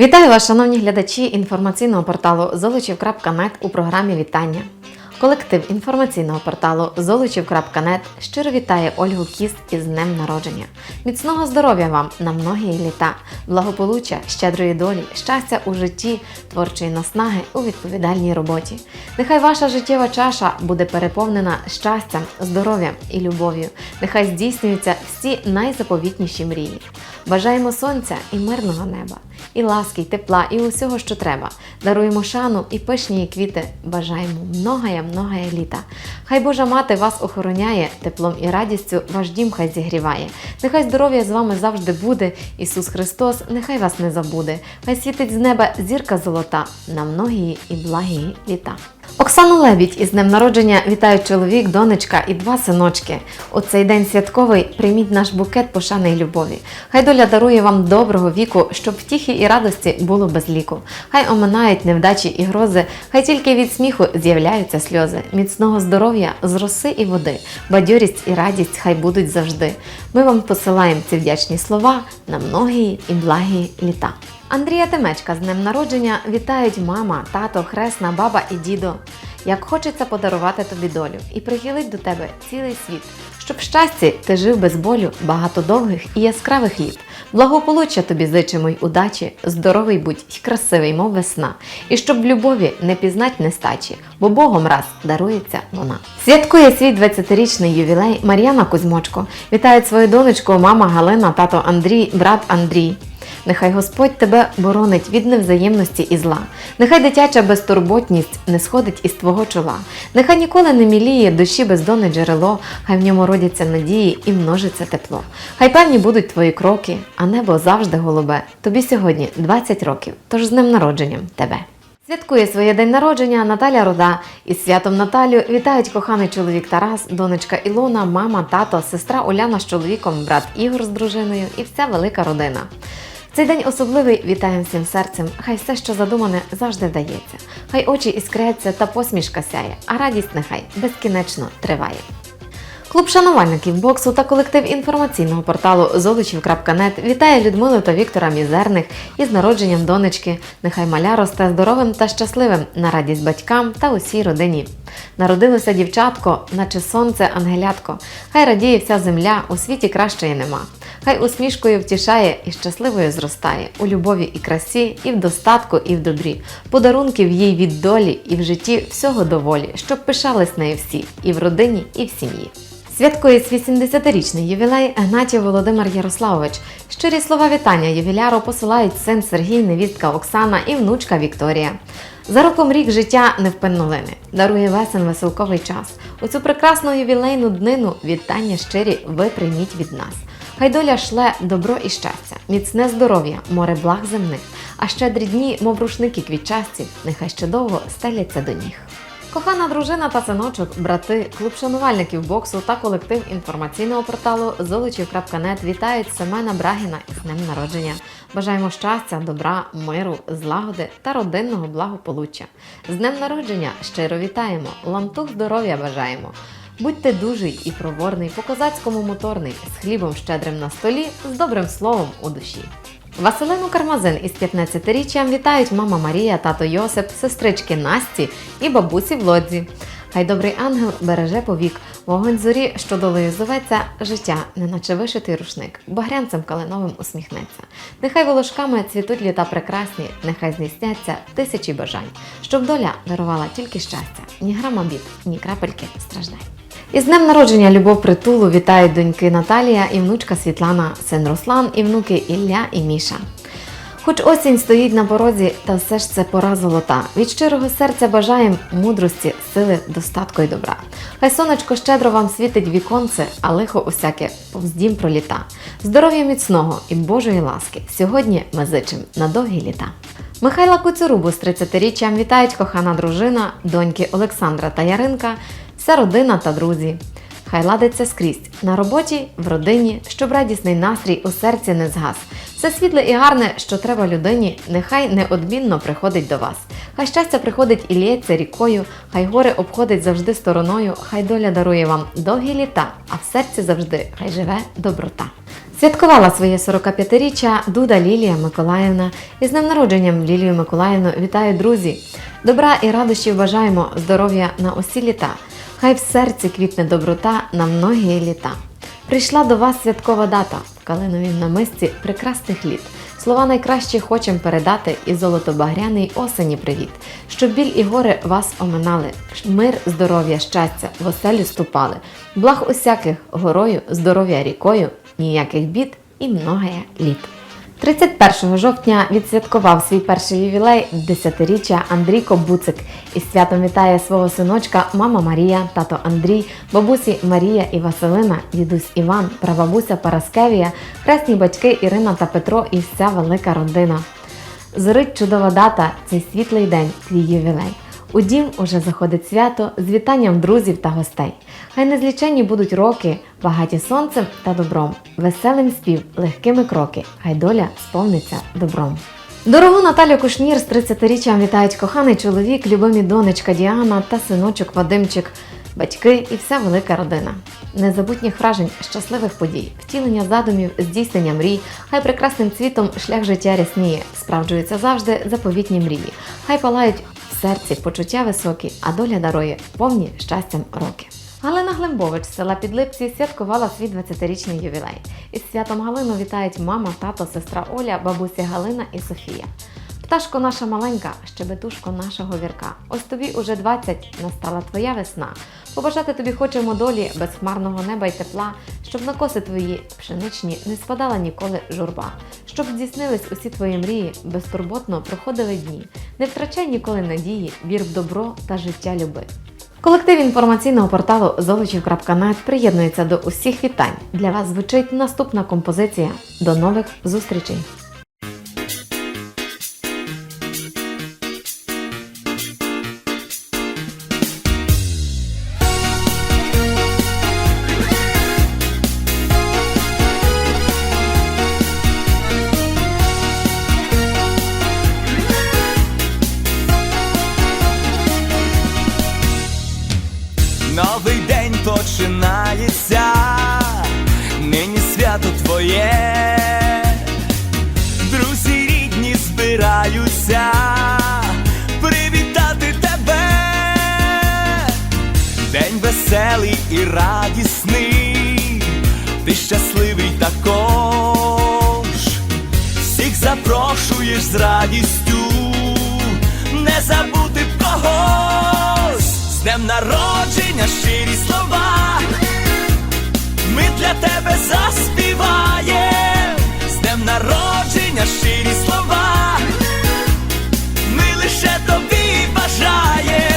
Вітаю вас, шановні глядачі інформаційного порталу Золочів.нет у програмі Вітання. Колектив інформаційного порталу Золочів.нет щиро вітає Ольгу Кіст із днем народження. Міцного здоров'я вам на многі літа, благополуччя, щедрої долі, щастя у житті, творчої наснаги у відповідальній роботі. Нехай ваша життєва чаша буде переповнена щастям, здоров'ям і любов'ю. Нехай здійснюються всі найзаповітніші мрії. Бажаємо сонця і мирного неба, і ласки, і тепла, і усього, що треба. Даруємо шану і пишні її квіти. Бажаємо многая, многая літа. Хай Божа мати вас охороняє теплом і радістю, ваш дім хай зігріває. Нехай здоров'я з вами завжди буде. Ісус Христос, нехай вас не забуде. Хай світить з неба зірка золота на многії і благії літа. Оксану Лебідь із днем народження вітають чоловік, донечка і два синочки. У цей день святковий прийміть наш букет пошани й любові. Хай доля дарує вам доброго віку, щоб втіхи і радості було без ліку. Хай оминають невдачі і грози, хай тільки від сміху з'являються сльози. Міцного здоров'я з роси і води, бадьорість і радість хай будуть завжди. Ми вам посилаємо ці вдячні слова на многії і благі літа. Андрія Темечка з днем народження вітають мама, тато, хресна, баба і дідо. Як хочеться подарувати тобі долю і прихилить до тебе цілий світ, щоб щастя ти жив без болю багато довгих і яскравих літ. Благополуччя тобі зичимо й удачі, здоровий будь й красивий, мов весна, і щоб в любові не пізнать нестачі, бо Богом раз дарується вона. Святкує свій 20-річний ювілей Мар'яна Кузьмочко. Вітають свою донечку, мама Галина, тато Андрій, брат Андрій. Нехай Господь тебе боронить від невзаємності і зла. Нехай дитяча безтурботність не сходить із твого чола. Нехай ніколи не міліє душі бездонне джерело, хай в ньому родяться надії і множиться тепло. Хай певні будуть твої кроки, а небо завжди голубе. Тобі сьогодні 20 років, тож з днем народженням тебе. Святкує своє день народження Наталя Руда. Із святом Наталю вітають коханий чоловік Тарас, донечка Ілона, мама, тато, сестра Уляна з чоловіком, брат Ігор з дружиною і вся велика родина. Цей день особливий вітаємо всім серцем. Хай все, що задумане, завжди вдається. Хай очі іскряться та посмішка сяє, а радість нехай безкінечно триває. Клуб шанувальників боксу та колектив інформаційного порталу Золочів.нет вітає Людмилу та Віктора Мізерних із народженням донечки. Нехай маля росте здоровим та щасливим на радість батькам та усій родині. Народилося дівчатко, наче сонце ангелятко. Хай радіє вся земля, у світі кращої нема. Хай усмішкою втішає і щасливою зростає у любові і красі, і в достатку, і в добрі. Подарунків їй від долі, і в житті всього доволі, щоб пишались нею всі, і в родині, і в сім'ї. Святкує свій 70-річний ювілей Гнатів Володимир Ярославович. Щирі слова вітання ювіляру посилають син Сергій, невістка Оксана і внучка Вікторія. За роком рік життя невпинно лине, дарує весен веселковий час. У цю прекрасну ювілейну днину вітання щирі ви прийміть від нас. Хай доля шле добро і щастя, міцне здоров'я, море благ земних, а щедрі дні, мов рушники квітчасті, нехай ще довго стеляться до ніг. Кохана дружина та синочок, брати, клуб шанувальників боксу та колектив інформаційного порталу Золочів.нет вітають Семена Брагіна із днем народження. Бажаємо щастя, добра, миру, злагоди та родинного благополуччя. З днем народження щиро вітаємо, лантух здоров'я бажаємо. Будьте дужий і проворний, по козацькому моторний, з хлібом щедрим на столі, з добрим словом у душі. Василину Кармазин із 15-річчям вітають мама Марія, тато Йосип, сестрички Насті і бабусі Влодзі. Хай добрий ангел береже повік, вогонь зорі, що долею зоветься, життя, неначе вишитий рушник, багрянцем калиновим усміхнеться. Нехай волошками цвітуть літа прекрасні, нехай здійсняться тисячі бажань, щоб доля дарувала тільки щастя, ні грама бід, ні крапельки страждань. Із днем народження Любов Притулу вітають доньки Наталія і внучка Світлана, син Руслан і внуки Ілля і Міша. Хоч осінь стоїть на порозі, та все ж це пора золота. Від щирого серця бажаємо мудрості, сили, достатку й добра. Хай сонечко щедро вам світить віконце, а лихо усяке повз дім проліта. Здоров'я міцного і Божої ласки. Сьогодні ми зичим на довгі літа. Михайла Куцюрубу з 30-річчям вітають кохана дружина, доньки Олександра та Яринка, вся родина та друзі. Хай ладиться скрізь на роботі, в родині, щоб радісний настрій у серці не згас. Все світле і гарне, що треба людині, нехай неодмінно приходить до вас. Хай щастя приходить і лється рікою, хай горе обходить завжди стороною, хай доля дарує вам довгі літа, а в серці завжди хай живе доброта. Святкувала своє 45-річчя Дуда Лілія Миколаївна. І з днем народженням Лілію Миколаївну вітаю друзі! Добра і радощів бажаємо здоров'я на усі літа. Хай в серці квітне доброта на многії літа. Прийшла до вас святкова дата в калиновім намисті прекрасних літ. Слова найкращі хочем передати і золотобагряний осені привіт, щоб біль і горе вас оминали, мир, здоров'я, щастя в оселю ступали, благ усяких горою, здоров'я рікою, ніяких бід і многоє літ. 31 жовтня відсвяткував свій перший ювілей десятиріччя Андрійко Буцик. Із святом вітає свого синочка мама Марія, тато Андрій, бабусі Марія і Василина, дідусь Іван, прабабуся Параскевія, хресні батьки Ірина та Петро і вся велика родина. Зорить чудова дата, цей світлий день, твій ювілей. У дім уже заходить свято з вітанням друзів та гостей. Хай незліченні будуть роки, багаті сонцем та добром, веселим спів, легкими кроки, хай доля сповниться добром. Дорогу Наталю Кушнір з 30-річчям вітають коханий чоловік, любимі донечка Діана та синочок Вадимчик, батьки і вся велика родина. Незабутніх вражень, щасливих подій, втілення задумів, здійснення мрій, хай прекрасним цвітом шлях життя рясніє, справджуються завжди заповітні мрії, хай палають серці почуття високі, а доля дарує повні щастям роки. Галина Глимбович з села Підлипці святкувала свій 20-річний ювілей. Із святом Галину вітають мама, тато, сестра Оля, бабуся Галина і Софія. Пташко наша маленька, щебетушко нашого вірка. Ось тобі уже 20, настала твоя весна. Побажати тобі хочемо долі, безхмарного неба й тепла, щоб на коси твої пшеничні не спадала ніколи журба, щоб здійснились усі твої мрії, безтурботно проходили дні. Не втрачай ніколи надії, вір в добро та життя люби. Колектив інформаційного порталу золочів.нет приєднується до усіх вітань. Для вас звучить наступна композиція. До нових зустрічей! Запрошуєш з радістю, не забути б когось, з днем народження щирі слова, ми для тебе заспіваєм, з днем народження щирі слова, ми лише тобі бажаєм.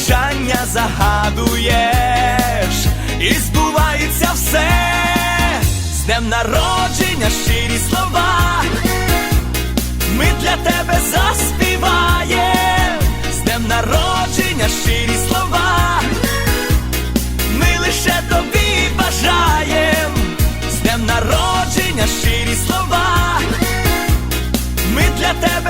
Бажання загадуєш, і збувається все, з днем народження щирі слова, ми для тебе заспіваєм, з днем народження щирі слова, ми лише тобі бажаєм, з днем народження щирі слова, ми для тебе